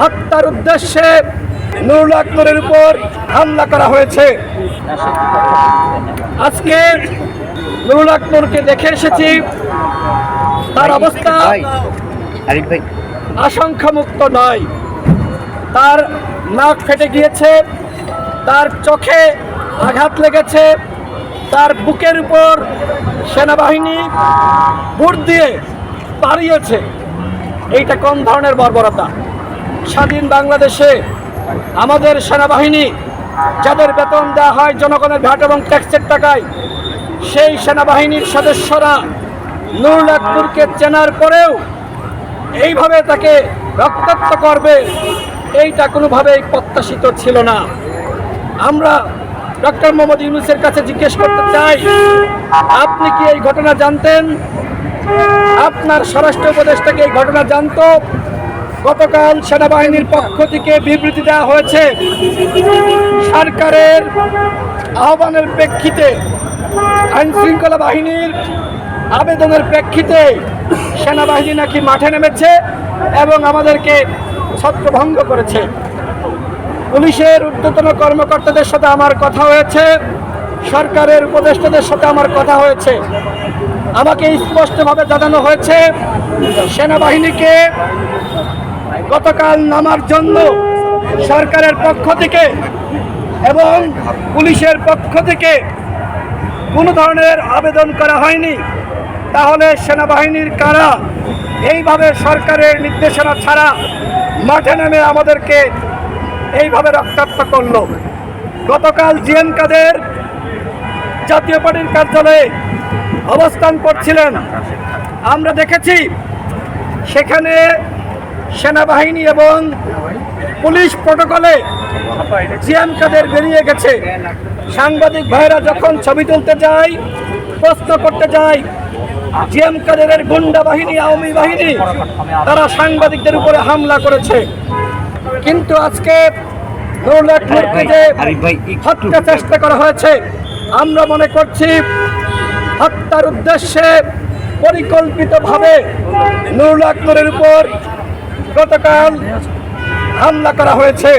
হত্যার উদ্দেশ্যে নুরুল আকবরের উপর হামলা করা হয়েছে। আজকে নুরুল আকবরকে দেখে এসেছি। তার অবস্থা আশঙ্কামুক্ত নয়। তার নাক ফেটে গিয়েছে, তার চোখে আঘাত লেগেছে, তার বুকের উপর সেনাবাহিনী বুট দিয়ে পাড়িয়েছে এইটা কোন ধরনের বর্বরতা? স্বাধীন বাংলাদেশে আমাদের সেনাবাহিনী যাদের বেতন দেওয়া হয় জনগণের ভ্যাট এবং ট্যাক্সের টাকায়, সেই সেনাবাহিনীর সদস্যরা নুরুল আকবরকে চেনার পরেও এইভাবে তাকে রক্তাক্ত করবে, এইটা কোনোভাবেই প্রত্যাশিত ছিল না। আমরা ডক্টর মোহাম্মদ ইউনুসের কাছে জিজ্ঞেস করতে চাই, আপনি কি এই ঘটনা জানতেন? আপনার স্বরাষ্ট্র উপদেষ্টাকে এই ঘটনা জানতো? গতকাল সেনাবাহিনীর পক্ষ থেকে বিবৃতি দেওয়া হয়েছে, সরকারের আহ্বানের প্রেক্ষিতে, আইন শৃঙ্খলা বাহিনীর আবেদনের প্রেক্ষিতে সেনাবাহিনী নাকি মাঠে নেমেছে এবং আমাদেরকে ছত্রভঙ্গ করেছে। পুলিশের ঊর্ধ্বতন কর্মকর্তাদের সাথে আমার কথা হয়েছে, সরকারের উপদেষ্টাদের সাথে আমার কথা হয়েছে। আমাকে স্পষ্টভাবে জানানো হয়েছে, সেনাবাহিনীকে গতকাল নামার জন্য সরকারের পক্ষ থেকে এবং পুলিশের পক্ষ থেকে কোনো ধরনের আবেদন করা হয়নি। তাহলে সেনাবাহিনীর কারা এইভাবে সরকারের নির্দেশনা ছাড়া মাঠে নেমে আমাদেরকে এইভাবে রক্তাক্ত করল? গতকাল জিএম কাদের জাতীয় পার্টির কার্যালয়ে অবস্থান করছিলেন। আমরা দেখেছি সেখানে সেনাবাহিনী এবং পুলিশ প্রটোকলে জিএম কাদের বেরিয়ে গেছে। সাংবাদিক ভাইরা যখন ছবি তুলতে যায় প্রশ্ন করতে যায় জিএম কাদেরের গুন্ডা বাহিনী আওয়ামী বাহিনী তারা সাংবাদিকদের উপরে হামলা করেছে। কিন্তু আজকে হত্যা চেষ্টা করা হয়েছে আমরা মনে করছি হত্যার উদ্দেশ্যে পরিকল্পিতভাবে নুরুল আকবরের উপর গতকাল হামলা করা হয়েছে।